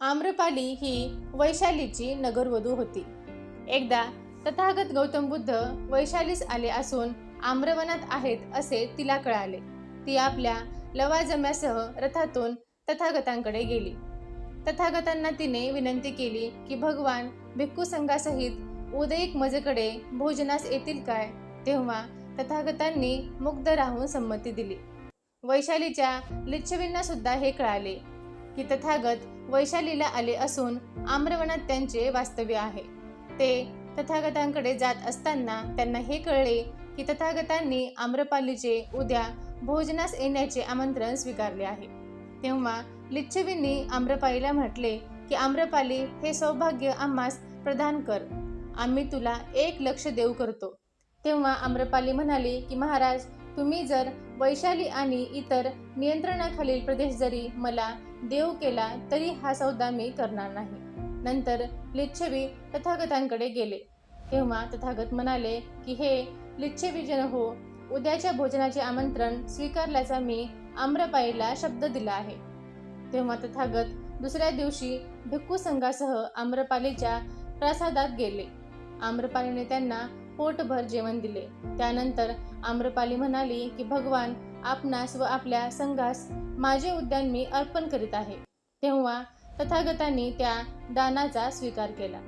आम्रपाली ही वैशालीची नगरवधू होती. एकदा तथागत गौतम बुद्ध वैशालीस आले असून आम्रवनात आहेत असे तिला कळाले. ती आपल्या लवाजम्यासह रथातून तथागतांकडे गेली. तथागतांना तिने विनंती केली की भगवान भिक्खू संघासहित उदयिक मजेकडे भोजनास येतील काय? तेव्हा तथागतांनी मुग्ध राहून संमती दिली. वैशालीच्या लिच्छवींना सुद्धा हे कळाले की तथागत वैशालीला आले असून आम्रवनात त्यांचे वास्तव्य आहे. ते तथागतांकडे जात असताना त्यांना हे कळले की तथागतांनी आम्रपालीचे उद्या भोजनास येण्याचे आमंत्रण स्वीकारले आहे. तेव्हा लिच्छवींनी आम्रपालीला म्हटले की आम्रपाली हे सौभाग्य आम्हास प्रदान कर. आम्ही तुला एक लक्ष देऊ करतो. तेव्हा आम्रपाली म्हणाली की महाराज तुम्ही जर वैशाली आणि इतर नियंत्रणाखालील प्रदेश जरी मला देव केला तरी हा सौदा मी करणार नाही. नंतर लिच्छवी तथागतांकडे गेले. तेव्हा तथागत म्हणाले की हे लिच्छवी जन हो उद्याच्या भोजनाचे आमंत्रण स्वीकारल्याचा मी आम्रपाईला शब्द दिला आहे. तेव्हा तथागत दुसऱ्या दिवशी भिक्खू संघासह आम्रपालीच्या प्रासादात गेले. आम्रपालीने त्यांना पोटभर जेवण दिले. त्यानंतर आम्रपाली म्हणाली की भगवान आपणास व आपल्या संघास माझे उद्यान मी अर्पण करीत आहे. तेव्हा तथागतांनी त्या दानाचा स्वीकार केला.